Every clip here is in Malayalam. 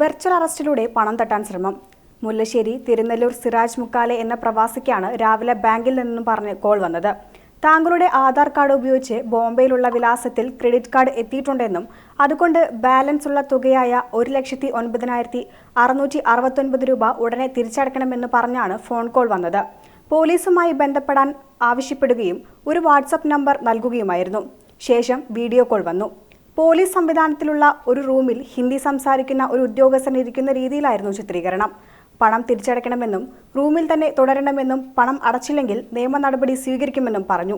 വെർച്വൽ അറസ്റ്റിലൂടെ പണം തട്ടാൻ ശ്രമം. മുല്ലശ്ശേരി തിരുനെല്ലൂർ സിറാജ് മുക്കാലെ എന്ന പ്രവാസിക്കാണ് രാവിലെ ബാങ്കിൽ നിന്നും പറഞ്ഞ് കോൾ വന്നത്. താങ്കളുടെ ആധാർ കാർഡ് ഉപയോഗിച്ച് ബോംബെയിലുള്ള വിലാസത്തിൽ ക്രെഡിറ്റ് കാർഡ് എത്തിയിട്ടുണ്ടെന്നും അതുകൊണ്ട് ബാലൻസ് ഉള്ള തുകയായ ഒരു ലക്ഷത്തി ഒൻപതിനായിരത്തി അറുന്നൂറ്റി അറുപത്തൊൻപത് രൂപ ഉടനെ തിരിച്ചടക്കണമെന്ന് പറഞ്ഞാണ് ഫോൺ കോൾ വന്നത്. പോലീസുമായി ബന്ധപ്പെടാൻ ആവശ്യപ്പെടുകയും ഒരു വാട്സപ്പ് നമ്പർ നൽകുകയുമായിരുന്നു. ശേഷം വീഡിയോ കോൾ വന്നു. പോലീസ് സംവിധാനത്തിലുള്ള ഒരു റൂമിൽ ഹിന്ദി സംസാരിക്കുന്ന ഒരു ഉദ്യോഗസ്ഥൻ ഇരിക്കുന്ന രീതിയിലായിരുന്നു ചിത്രീകരണം. പണം തിരിച്ചടയ്ക്കണമെന്നും റൂമിൽ തന്നെ തുടരണമെന്നും പണം അടച്ചില്ലെങ്കിൽ നിയമ നടപടി സ്വീകരിക്കുമെന്നും പറഞ്ഞു.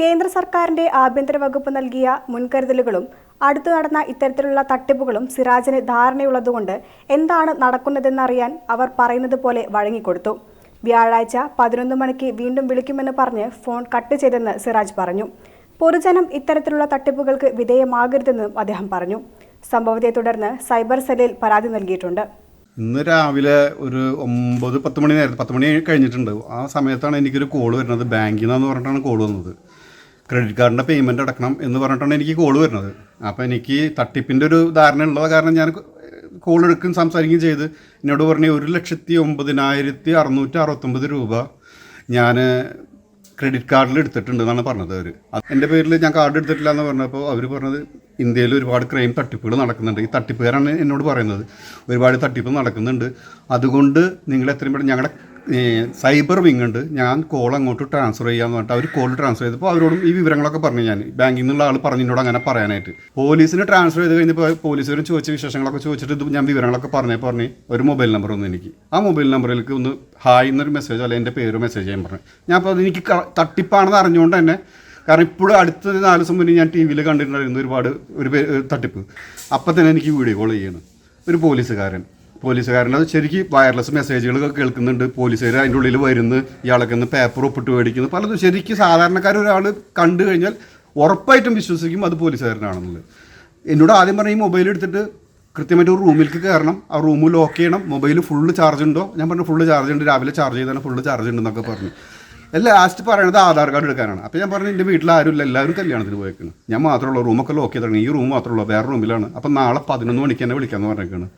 കേന്ദ്ര സർക്കാരിന്റെ ആഭ്യന്തര വകുപ്പ് നൽകിയ മുൻകരുതലുകളും അടുത്തു നടന്ന ഇത്തരത്തിലുള്ള തട്ടിപ്പുകളും സിറാജിന് ധാരണയുള്ളതുകൊണ്ട് എന്താണ് നടക്കുന്നതെന്നറിയാൻ അവർ പറയുന്നത് പോലെ വഴങ്ങിക്കൊടുത്തു. വ്യാഴാഴ്ച പതിനൊന്ന് മണിക്ക് വീണ്ടും വിളിക്കുമെന്ന് പറഞ്ഞ് ഫോൺ കട്ട് ചെയ്തെന്ന് സിറാജ് പറഞ്ഞു. പൊതുജനം ഇത്തരത്തിലുള്ള തട്ടിപ്പുകൾക്ക് വിധേയമാകരുതെന്നും അദ്ദേഹം പറഞ്ഞു. സംഭവത്തെ തുടർന്ന് സൈബർ സെല്ലിൽ പരാതി നൽകിയിട്ടുണ്ട്. ഇന്ന് രാവിലെ ഒരു ഒമ്പത് പത്ത് മണി നേരത്തെ പത്ത് മണി കഴിഞ്ഞിട്ടുണ്ട്. ആ സമയത്താണ് എനിക്കൊരു കോൾ വരുന്നത്. ബാങ്കിൽ നിന്നാന്ന് പറഞ്ഞിട്ടാണ് കോൾ വന്നത്. ക്രെഡിറ്റ് കാർഡിന്റെ പേയ്മെന്റ് അടക്കണം എന്ന് പറഞ്ഞിട്ടാണ് എനിക്ക് കോൾ വരുന്നത്. അപ്പോൾ എനിക്ക് തട്ടിപ്പിന്റെ ഒരു ധാരണ ഉള്ളത് കാരണം ഞാൻ കോൾ എടുക്കും സംസാരിക്കുകയും ചെയ്ത് എന്നോട് പറഞ്ഞ ഒരു ലക്ഷത്തി ഒമ്പതിനായിരത്തി അറുന്നൂറ്റി അറുപത്തൊമ്പത് രൂപ ഞാൻ ക്രെഡിറ്റ് കാർഡിൽ എടുത്തിട്ടുണ്ട് എന്നാണ് പറഞ്ഞത് അവർ എന്റെ പേരിൽ ഞാൻ കാർഡ് എടുത്തിട്ടില്ല എന്ന് പറഞ്ഞപ്പോൾ അവർ പറഞ്ഞത് ഇന്ത്യയിൽ ഒരുപാട് ക്രൈം തട്ടിപ്പുകൾ നടക്കുന്നുണ്ട്. ഈ തട്ടിപ്പുകാരാണ് എന്നോട് പറയുന്നത്. ഒരുപാട് തട്ടിപ്പ് നടക്കുന്നുണ്ട്. അതുകൊണ്ട് നിങ്ങൾ എത്രയും പെട്ടെന്ന് ഞങ്ങളുടെ സൈബർ വിങ് ഉണ്ട്. ഞാൻ കോൾ അങ്ങോട്ട് ട്രാൻസ്ഫർ ചെയ്യാന്ന് പറഞ്ഞിട്ട് അവർ കോൾ ട്രാൻസ്ഫർ ചെയ്തപ്പോൾ അവരോടും ഈ വിവരങ്ങളൊക്കെ പറഞ്ഞു ഞാൻ. ബാങ്കിൽ നിന്നുള്ള ആൾ പറഞ്ഞിനോട് അങ്ങനെ പറയാനായിട്ട്. പോലീസിന് ട്രാൻസ്ഫർ ചെയ്ത് കഴിഞ്ഞപ്പോൾ പോലീസുകാരും ചോദിച്ച വിശേഷങ്ങളൊക്കെ ചോദിച്ചിട്ട് ഇത് ഞാൻ വിവരങ്ങളൊക്കെ പറഞ്ഞേ പറഞ്ഞു. ഒരു മൊബൈൽ നമ്പർ ഒന്ന് എനിക്ക്. ആ മൊബൈൽ നമ്പറിലേക്ക് ഒന്ന് ഹായ് എന്നൊരു മെസ്സേജ് അല്ലെങ്കിൽ എന്റെ പേര് മെസ്സേജ് ചെയ്യാൻ പറഞ്ഞു. ഞാൻ അപ്പോൾ അത് എനിക്ക് തട്ടിപ്പാണെന്ന് അറിഞ്ഞുകൊണ്ട് തന്നെ. കാരണം ഇപ്പോഴും അടുത്ത നാല് ദിവസം മുന്നേ ഞാൻ ടി വിയിൽ കണ്ടിട്ടുണ്ടായിരുന്നു ഒരുപാട് ഒരു തട്ടിപ്പ്. അപ്പം തന്നെ എനിക്ക് വീഡിയോ കോൾ ചെയ്യണം. ഒരു പോലീസുകാരൻ. പോലീസുകാരൻ. ശരിക്ക് വയർലെസ് മെസ്സേജുകൾ കേൾക്കുന്നുണ്ട്. പോലീസുകാർ അതിന്റെ ഉള്ളിൽ വരുന്നു ഇയാളൊക്കെ ഒന്ന് പേപ്പർ ഒപ്പിട്ട് മേടിക്കുന്നു. പലതും ശരിക്കും സാധാരണക്കാർ ഒരാൾ കണ്ടു കഴിഞ്ഞാൽ ഉറപ്പായിട്ടും വിശ്വസിക്കും അത് പോലീസുകാരനാണെന്നുള്ളത്. എന്നോട് ആദ്യം പറഞ്ഞ ഈ മൊബൈൽ എടുത്തിട്ട് കൃത്യമായിട്ട് ഒരു റൂമിലേക്ക് കയറണം. ആ റൂം ലോക്ക് ചെയ്യണം. മൊബൈൽ ഫുള്ള് ചാർജ് ഉണ്ടോ? ഞാൻ പറഞ്ഞു ഫുള്ള് ചാർജ് ഉണ്ട്. രാവിലെ ചാർജ് ചെയ്താണ് ഫുള്ള് ചാർജ് ഉണ്ടെന്നൊക്കെ പറഞ്ഞു. ലാസ്റ്റ് പറയണത് ആധാർ കാർഡ് എടുക്കാനാണ്. അപ്പോൾ ഞാൻ പറഞ്ഞു എന്റെ വീട്ടിൽ ആരും ഇല്ല എല്ലാവരും കല്യാണത്തിന് പോയേക്കാണ്. ഞാൻ മാത്രമേ ഉള്ളൂ. റൂമൊക്കെ ലോക്ക് ചെയ്തിട്ടുണ്ട് ഈ റൂം മാത്രമേ ഉള്ളൂ. വേറെ റൂമിലാണ് അപ്പം നാളെ പതിനൊന്ന് മണിക്ക് തന്നെ വിളിക്കാമെന്ന് പറഞ്ഞേക്കാണ്.